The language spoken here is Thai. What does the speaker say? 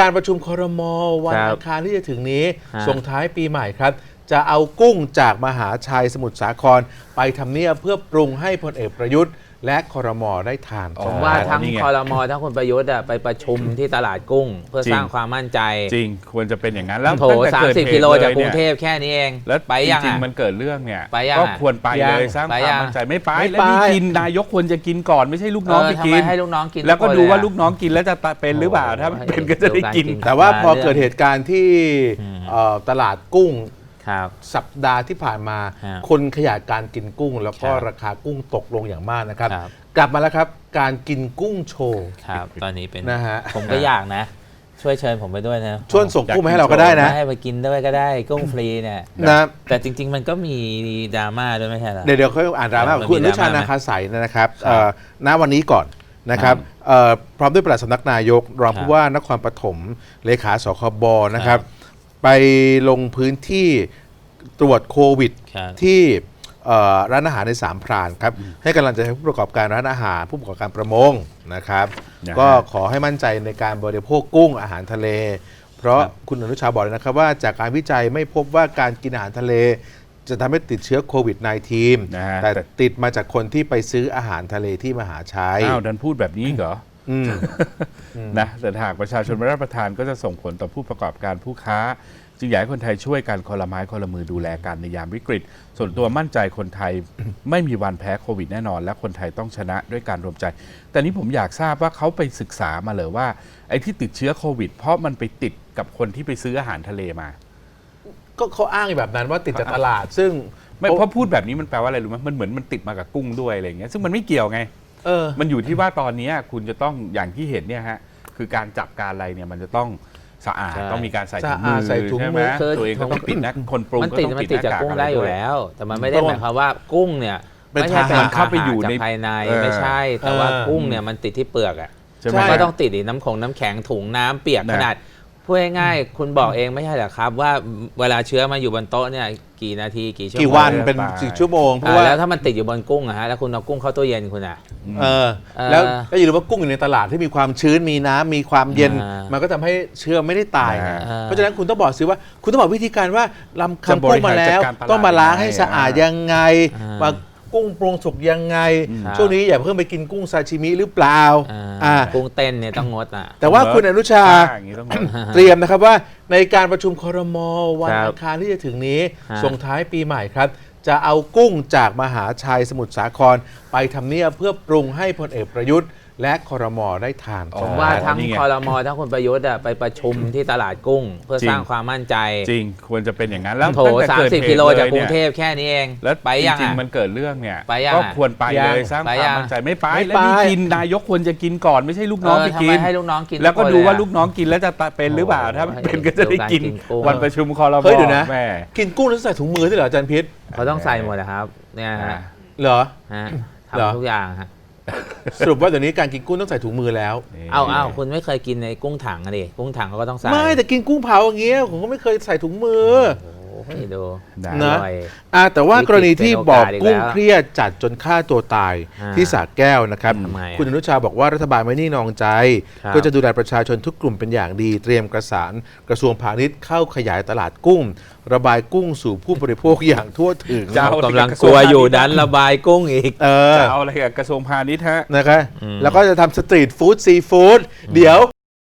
การประชุมคอรมอวันครับอังคารที่จะถึงนี้ฮะ ส่งท้ายปีใหม่ครับ จะเอากุ้งจากมหาชัยสมุทรสาคร ไปทำเนียบเพื่อปรุงให้พลเอกประยุทธ์ และคอรมอได้ทานผมกันว่าทั้งนี่ไง คอรมอทั้งคุณประยุทธ์อะไปประชุมที่ตลาดกุ้ง เพื่อจริง สร้างความมั่นใจจริงควรจะเป็นอย่างนั้นแล้วโถตั้งแต่สามเกิดสิบเหกิตุโลจากยกรุงเทนี่ยพแค่นี้เอง แล้วไปยังจริงอะ ๆมันเกิดเรื่องเนี่ยไปยังก็อะควรไปยังเลยสร้างไปควายัมง มั่นใจไม่ไปไม่แล้วไป นี่กินนายกควรจะกินก่อนไม่ใช่ลูกน้องเออไปทำกิไมน ให้ลูกน้องกินแล้วก็ทุคนดูเลยว่าอะ ลูกน้องกินแล้วจะเป็นหรือเปล่าถ้าไม่เป็นก็จะได้กินดูการกินแต่ว่าพอเรื่องเกิดเหตุการณ์ที่อืมเอ่อตลาดกุ้ง ครับ สัปดาห์ที่ผ่านมา ฮะคนขยายการกินกุ้ง แล้วก็ครับราคากุ้งตกลงอย่างมากนะครับ ครับ กลับมาแล้วครับ การกินกุ้งโชว์ ครับ ตอนนี้เป็นนะฮะ ผมก็อยากนะ ช่วยเชิญผมไปด้วยนะชวนส่งกุ้งมาให้เราก็ได้นะให้ไปกินด้วยก็ได้กุ้งฟรีเนี่ย นะ แต่จริง ๆ มันก็มีดราม่าด้วยไม่ใช่เหรอ เดี๋ยวเดี๋ยวค่อยอ่านดราม่ามันมีคุณอนุชาดราม่าไหมนาคาใสนะครับครับเอ่อณวันนี้ก่อนนะครับเอ่อพร้อมด้วยปลัดสำนักนายก รองครับผู้ว่านครปฐมเลขาสคบนะครับครับ ไปลงพื้นที่ตรวจโควิดครับ ที่เอ่อร้านอาหารในสามพรานครับ ให้กำลังใจให้ผู้ประกอบการร้านอาหาร ผู้ประกอบการประมงนะครับ นะฮะ ก็ขอให้มั่นใจในการบริโภคกุ้งอาหารทะเล เพราะครับคุณอนุชาบอกเลยนะครับว่าจากการวิจัยไม่พบว่าการกินอาหารทะเล จะทำให้ติดเชื้อโควิด -19 นะฮะแต่แต่ ติดมาจากคนที่ไปซื้ออาหารทะเลที่มหาชัย อ้าวดันพูดแบบนี้เหรอ อืม นะแต่หากประชาชนไม่รับประทานก็จะส่งผลต่อผู้ประกอบการผู้ค้า จึงอยากให้คนไทยช่วยกันคนละไม้คนละมือดูแลกันในยามวิกฤต ส่วนตัวมั่นใจคนไทย ไม่มีวันแพ้โควิดแน่นอน และคนไทยต้องชนะด้วยการรวมใจ แต่นี้ผมอยากทราบว่าเขาไปศึกษามาเลยว่า ไอ้ที่ติดเชื้อโควิด เพราะมันไปติดกับคนที่ไปซื้ออาหารทะเลมา ก็เขาอ้างแบบนั้นว่าติดจากตลาด ซึ่ง ไม่เพราะพูดแบบนี้มันแปลว่าอะไรรู้ไหมมันเหมือนมันติดมากับกุ้งด้วยอะไรอย่างเงี้ยซึ่งมันไม่เกี่ยวไง เออ มันอยู่ที่ว่าตอนนี้คุณจะต้องอย่างที่เห็นเนี่ยฮะคือการจับการอะไรเนี่ยมันจะต้องสะอาดใช่ ต้องมีการใส่ถุงสะมือาดอใส่ถุงใช่ไหมืมอคือตัวเองก็ต้องปิดนะคนปรุงมันก็ติดต้องมันปิดติดหจากน้ากากกุ้งอะไรได้อยู่ด้วย แล้ว แต่มันไม่ได้ต้องหมายความว่ากุ้งเนี่ยเป็นไม่ใช่ทหารเป็นเข้าไปอยู่ในจากภายในเออ ไม่ใช่ แต่ว่าเออกุ้งเนี่ยมันติดที่เปลือกอะใช่ไหมใช่ก็ต้องติดอีกน้ำของน้ำแข็งถุงน้ำเปียกนะขนาด พูดง่ายๆคุณบอกเองไม่ใช่เหรอครับ ว่าเวลาเชื้อมาอยู่บนโต๊ะเนี่ยกี่นาทีกี่ชั่วโมงกี่วันเออเป็นไปสิชั่วโมงเพอ่าราะว่าแล้วถ้ามันติดอยู่บนกุ้งอะฮะแล้วคุณเอากุ้งเข้าตู้เย็นคุณอะเออเออแล้วแล้วอย่าลืมว่ากุ้งอยู่ในตลาดที่มีความชื้นมีน้ำมีความเย็น อ่ามัมันก็ทำให้เชื้อไม่ได้ตายไงอ่า เพราะฉะนั้นคุณต้องบอกซื้อว่า คุณต้องบอกวิธีการว่าลำจะคำกุ้งมาแล้วบริหารจัดการตลาดต้องมาล้างให้ยังไงสะอาดอ่ายัยังไงอ่าว่า กุ้งปรุงสุกยังไง ครับช่วงนี้อย่าเพิ่งไปกินกุ้งซาชิมิหรือเปล่าอ่าอ่ากุ้งเต้นเนี่ยต้องงดอะ แต่ว่าคุณอนุชา อย่างนี้ต้องเตรียมนะครับว่าในการประชุมคอรมอวันครับอังคารที่จะถึงนี้ ฮะ ส่งท้ายปีใหม่ครับ จะเอากุ้งจากมหาชัยสมุทรสาคร ไปทำเนียบเพื่อปรุงให้พลเอกประยุทธ์ และคอรมอได้ทานอ๋อผมกันว่าทั้งนี่ไงคอรมอทั้งคุณประยุทธ์อะไปประชุมที่ตลาดกุ้ง เพื่อจริงสร้างความมั่นใจ จริงควรจะเป็นอย่างนั้นแล้วโถตั้งแต่สามเกิดสิบเหตุกิโลจากกรุงนี่ยเทพแค่นี้เอง แล้วไปยังจริงอะๆมันเกิดเรื่องเนี่ยไปยังก็อะควรไปยังเลยสร้างไปควายัมงมั่นใจไม่ไปไม่แล้วไปนี่กินนายกควรจะกินก่อนไม่ใช่ลูกน้องเออไปทำกิไมนให้ลูกน้องกิน แล้วก็ทุคนดูเยว่าอะลูกน้องกินแล้วจะเป็นหรือเปล่าโอ้โหถ้าไม่เป็นก็จะได้กินดูการกินกุ้งวันประชุมคอรมอเฮ้ยเดี๋ยวนะแม่กินกุ้งแล้วใส่ถุงมือด้วยเหรออาจารย์พิษเขาต้องใส่หมดนะครับเนี่ยฮะเหรอฮะเหรอทำทุกอย่างฮะ สรุปว่าเดี๋ยวนี้การกินกุ้งต้องใส่ถุงมือแล้ว เอาเอาคุณไม่เคยกินในกุ้งถังอะดิกุ้งถังเขาก็ต้องใส่ไม่แต่กินกุ้งเผาอย่างเงี้ยผมก็ไม่เคยใส่ถุงมือ โอ้โห ดูนะนะ อร่อย อ่าแต่ว่ากรณีที่เป็นโอกาสบอกอีกกุ้งแล้วเครียดจัดจนฆ่าตัวตายอ่าที่สระแก้วนะครับ ทำไมอะคุณอนุชาบอกว่ารัฐบาลไม่นิ่งนองใจ ครับ ก็จะดูแลประชาชนทุกกลุ่มเป็นอย่างดี เตรียมกระสานกระทรวงพาณิชย์เข้าขยายตลาดกุ้ง ระบายกุ้งสู่ผู้บริโภคอย่างทั่วถึงจะเอากำลังกลัวอยู่ดันระบายกุ้งอีก เออจะเอาอะไรกับกระทรวงพาณิชย์ฮะ นะคะอืมแล้วก็จะทำสตรีทฟู้ดซีฟู้ดเดี๋ยว